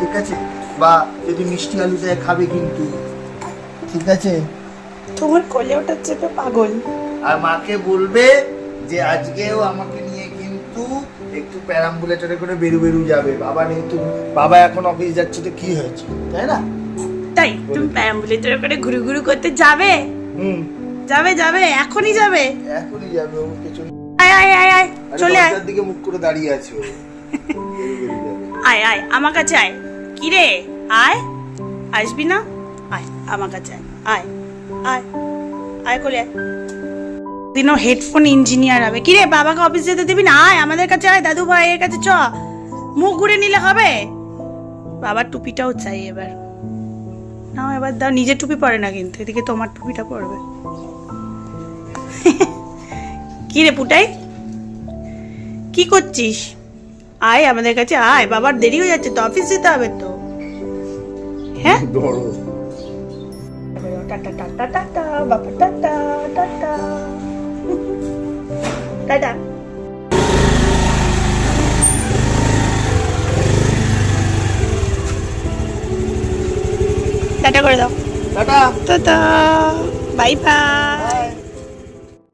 ঠিক আছে? বা যদি মিষ্টি আলু দেয় খাবে কিন্তু। ঠিক আছে? তোমার কোলে ওটা চেপে পাগল। আর মাকে বলবে যে আজকেও আমাকে নিয়ে কিন্তু একটু প্যারাম্বুলেটরে করে বেরু বেরু যাবে। বাবা নেই তো বাবা এখন অফিস যাচ্ছে তো কি হয়েছে? তাই না? তাই তুমি প্যারাম্বুলেটরে করে ঘুরু ঘুরু করতে যাবে? হুম। যাবে যাবে এখনই যাবে? এখনই যাবে ও পেছনে আয় আয় আয় আয় চলে আয়। দিকে মুখ করে দাঁড়িয়ে আছে ও। বেরু বেরু যাবে। আয় আয়, আমার কাছে আয়। কি রে? আয়। আসবি না? আয়, আমার কাছে আয়। আয় আয় আয় আয়। দিনও হেডফোন ইঞ্জিনিয়ার হবে। কি রে, বাবাকে অফিস যেতে দিবি না? আয়, আমাদের কাছে আয়, দাদু ভাইয়ের কাছে চ। মুখ ঘুরে নিলে হবে? বাবার টুপিটাও চাই এবার। নাও, এবার দাও, নিজের টুপি পরে না কিন্তু, এদিকে তোমার টুপিটা পরবে। কি রে পুটাই? কি করছিস? আয় আমাদের কাছে আয় বাবার দেরি হয়ে যাচ্ছে তো অফিস যেতে হবে তো। হ্যাঁ? ধরো। টাটা টাটা টাটা বাবা টাটা টাটা। টাটা। টাটা করে দাও। টাটা। টাটা। Bye bye.